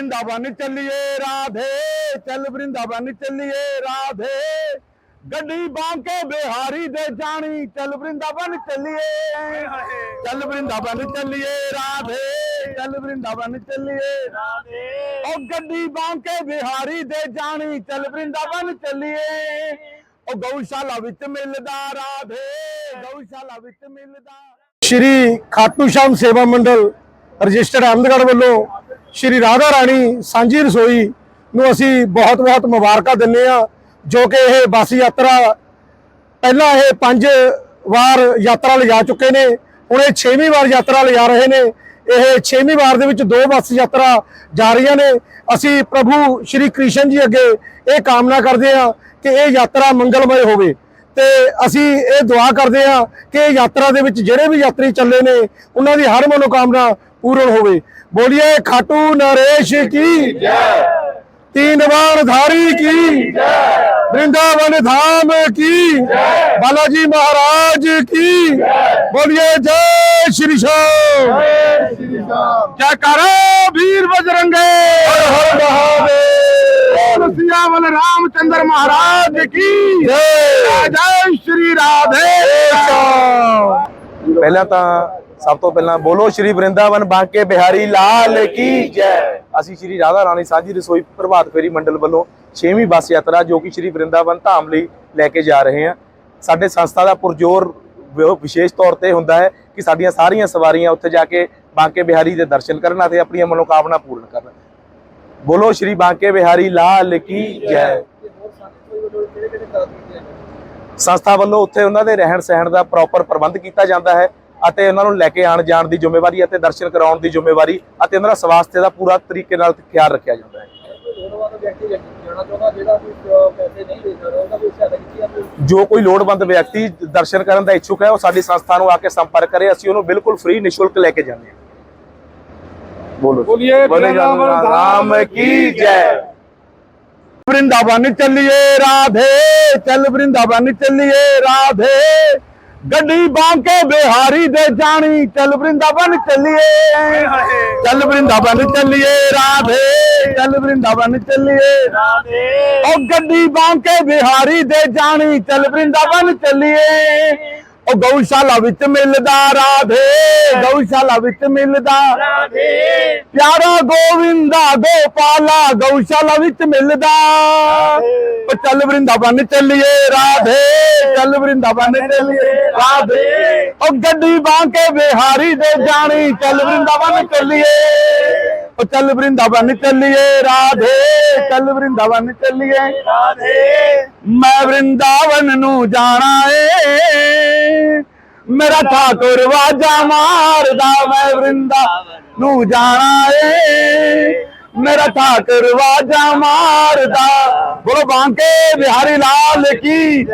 ਵਰਿੰਦਾਵਨ ਚੱਲੀਏ ਰਾਧੇ। ਚੱਲ ਵਰਿੰਦਾਵਨ ਚੱਲੀਏ ਰਾਧੇ। ਗੱਡੀ ਬਾਂਕੇ ਬਿਹਾਰੀ ਦੇ ਜਾਣੀ। ਚੱਲ ਵਰਿੰਦਾਵਨ ਚੱਲੀਏ। ਚੱਲ ਵਰਿੰਦਾਵਨ ਚੱਲੀਏ ਰਾਧੇ। ਚੱਲ ਵਰਿੰਦਾਵਨ ਚੱਲੀਏ। ਰਾਧੇ। ਉਹ ਗੱਡੀ ਬਾਂਕੇ ਬਿਹਾਰੀ ਦੇ ਜਾਣੀ। ਚੱਲ ਵਰਿੰਦਾਵਨ ਚੱਲੀਏ। ਉਹ ਗਊਸ਼ਾਲਾ ਵਿੱਚ ਮਿਲਦਾ ਰਾਧੇ। ਗਊਸ਼ਾਲਾ ਵਿੱਚ ਮਿਲਦਾ। ਸ਼੍ਰੀ ਖਾਟੂ ਸ਼ਾਮ ਸੇਵਾ ਮੰਡਲ ਰਜਿਸਟਰਡ ਅਹਿਮਦਗੜ੍ਹ ਵੱਲੋਂ ਸ਼੍ਰੀ ਰਾਧਾ ਰਾਣੀ ਸਾਂਝੀ ਰਸੋਈ ਨੂੰ ਅਸੀਂ ਬਹੁਤ-ਬਹੁਤ ਮੁਬਾਰਕਾਂ ਦਿੰਦੇ ਆ ਜੋ ਕਿ ਇਹ ਬੱਸ ਯਾਤਰਾ ਪਹਿਲਾਂ ਇਹ ਪੰਜ ਵਾਰ ਯਾਤਰਾ ਲਿਜਾ ਚੁੱਕੇ ਨੇ, ਹੁਣ ਇਹ 6ਵੀਂ ਵਾਰ ਯਾਤਰਾ ਲਿਜਾ ਰਹੇ ਨੇ। ਇਹ 6ਵੀਂ ਵਾਰ ਦੇ ਵਿੱਚ ਦੋ ਬੱਸ ਯਾਤਰਾ ਜਾ ਰਹੀਆਂ ਨੇ। ਅਸੀਂ ਪ੍ਰਭੂ ਸ਼੍ਰੀ ਕ੍ਰਿਸ਼ਨ ਜੀ ਅੱਗੇ ਇਹ ਕਾਮਨਾ ਕਰਦੇ ਆ ਕਿ ਇਹ ਯਾਤਰਾ ਮੰਗਲਮय ਹੋਵੇ। ਤੇ ਅਸੀਂ ਇਹ ਦੁਆ ਕਰਦੇ ਆ ਕਿ ਇਹ ਯਾਤਰਾ ਦੇ ਵਿੱਚ ਜਿਹੜੇ ਵੀ ਯਾਤਰੀ ਚੱਲੇ ਨੇ ਉਹਨਾਂ ਦੀ ਹਰ ਮਨੋਕਾਮਨਾ ਪੂਰਨ ਹੋਵੇ ਬੋਲੀਏ ਖਾਟੂ ਨਰੇਸ਼ ਕੀ ਜੈ तीन बार धारी की वृंदावन धाम की बालाजी महाराज की बोलिए जय श्री श्याम क्या करो वीर बजरंगे हर महादेव सियावल रामचंद्र महाराज की जय जय श्री राधे श्याम ਪਹਿਲਾਂ ਤਾਂ ਸਭ ਤੋਂ ਪਹਿਲਾਂ ਬੋਲੋ ਸ਼੍ਰੀ ਵਰਿੰਦਾਵਨ ਬਾਂਕੇ ਬਿਹਾਰੀ ਲਾਲ ਕੀ ਜੈ ਅਸੀਂ ਸ਼੍ਰੀ ਰਾਧਾ ਰਾਣੀ ਸਾਂਝੀ ਰਸੋਈ ਪ੍ਰਭਾਤ ਫੇਰੀ ਮੰਡਲ ਵੱਲੋਂ 6ਵੀਂ ਬੱਸ ਯਾਤਰਾ ਜੋ ਕਿ ਸ਼੍ਰੀ ਵਰਿੰਦਾਵਨ ਧਾਮ ਲਈ ਲੈ ਕੇ ਜਾ ਰਹੇ ਹਾਂ ਸਾਡੇ ਸੰਸਥਾ ਦਾ ਪੁਰਜੋਰ ਵਿ- ਵਿਸ਼ੇਸ਼ ਤੌਰ ਤੇ ਹੁੰਦਾ ਹੈ ਕਿ ਸਾਡੀਆਂ ਸਾਰੀਆਂ ਸਵਾਰੀਆਂ ਉੱਥੇ ਜਾ ਕੇ ਬਾਂਕੇ ਬਿਹਾਰੀ ਦੇ ਦਰਸ਼ਨ ਕਰਨ ਅਤੇ ਆਪਣੀਆਂ ਮਨੋਕਾਮਨਾ ਪੂਰਨ ਕਰਨ ਬੋਲੋ ਸ਼੍ਰੀ ਬਾਂਕੇ ਬਿਹਾਰੀ ਲਾਲ ਕੀ ਜੈ ਸੰਸਥਾ ਵੱਲੋਂ ਉੱਥੇ ਉਹਨਾਂ ਦੇ ਰਹਿਣ ਸਹਿਣ ਦਾ ਪ੍ਰੋਪਰ ਪ੍ਰਬੰਧ ਕੀਤਾ ਜਾਂਦਾ ਹੈ ਅਤੇ ਉਹਨਾਂ ਨੂੰ ਲੈ ਕੇ ਆਣ ਜਾਣ ਦੀ ਜ਼ਿੰਮੇਵਾਰੀ ਅਤੇ ਦਰਸ਼ਨ ਕਰਾਉਣ ਦੀ ਜ਼ਿੰਮੇਵਾਰੀ ਅਤੇ ਉਹਨਾਂ ਦਾ ਸਵਾਸਥ ਦਾ ਪੂਰਾ ਤਰੀਕੇ ਨਾਲ ਖਿਆਲ ਰੱਖਿਆ ਜਾਂਦਾ ਹੈ। ਜੋ ਕੋਈ ਲੋੜਵੰਦ ਵਿਅਕਤੀ ਦਰਸ਼ਨ ਕਰਨ ਦਾ ਇੱਛੁਕ ਹੈ ਉਹ ਸਾਡੀ ਸੰਸਥਾ ਨੂੰ ਆ ਕੇ ਸੰਪਰਕ ਕਰੇ ਅਸੀਂ ਉਹਨੂੰ ਬਿਲਕੁਲ ਫ੍ਰੀ ਨਿਸ਼ੁਲਕ ਲੈ ਕੇ ਜਾਂਦੇ ਹਾਂ। ਬੋਲੋ ਬੋਲੀਏ ਰਾਮ ਕੀ ਜੈ? ਵਰਿੰਦਾਵਨ ਚੱਲੀਏ ਰਾਧੇ ਚੱਲ ਵਰਿੰਦਾਵਨ ਚੱਲੀਏ ਰਾਧੇ। ਗੱਡੀ ਬਾਂਕੇ ਬਿਹਾਰੀ ਦੇ ਜਾਣੀ ਚੱਲ ਵਰਿੰਦਾਵਨ ਚੱਲੀਏ। ਚੱਲ ਵਰਿੰਦਾਵਨ ਚੱਲੀਏ ਰਾਧੇ ਚੱਲ ਵਰਿੰਦਾਵਨ ਚੱਲੀਏ। ਰਾਧੇ। ਉਹ ਗੱਡੀ ਬਾਂਕੇ ਬਿਹਾਰੀ ਦੇ ਜਾਣੀ ਚੱਲ ਵਰਿੰਦਾਵਨ ਚੱਲੀਏ। ਉਹ ਗਊਸ਼ਾਲਾ ਵਿੱਚ ਮਿਲਦਾ ਰਾਧੇ ਗਊਸ਼ਾਲਾ ਵਿੱਚ ਮਿਲਦਾ ਰਾਧੇ। ਪਿਆਰਾ ਗੋਵਿੰਦਾ ਗੋਪਾਲਾ ਗਊਸ਼ਾਲਾ ਵਿੱਚ ਮਿਲਦਾ। ਚੱਲ ਵਰਿੰਦਾਵਨ ਚੱਲੀਏ ਰਾਧੇ ਚੱਲ ਵਰਿੰਦਾਵਨ ਚੱਲੀਏ ਰਾਧੇ। ਉਹ ਗੱਡੀ ਬਾਂਕੇ ਬਿਹਾਰੀ ਦੇ ਜਾਣੀ ਚੱਲ ਵਰਿੰਦਾਵਨ ਚੱਲੀਏ। ਉਹ ਚੱਲ ਵਰਿੰਦਾਵਨ ਚੱਲੀਏ ਰਾਧੇ ਚੱਲ ਵਰਿੰਦਾਵਨ ਚੱਲੀਏ। ਰਾਧੇ। ਮੈਂ ਵਰਿੰਦਾਵਨ ਨੂੰ ਜਾਣਾ ਏ। ਮੇਰਾ ਠਾਕੁਰ ਵਾਜਾ ਮਾਰਦਾ ਮੈਂ ਵਰਿੰਦਾ ਨੂੰ ਜਾਣਾ ਏ। ਮੇਰਾ ਠਾਕੁਰ ਵਾਜਾ ਮਾਰਦਾ। ਬੋਲੋ ਬਾਂਕੇ, ਬਿਹਾਰੀ ਲਾਲ ਕੀ?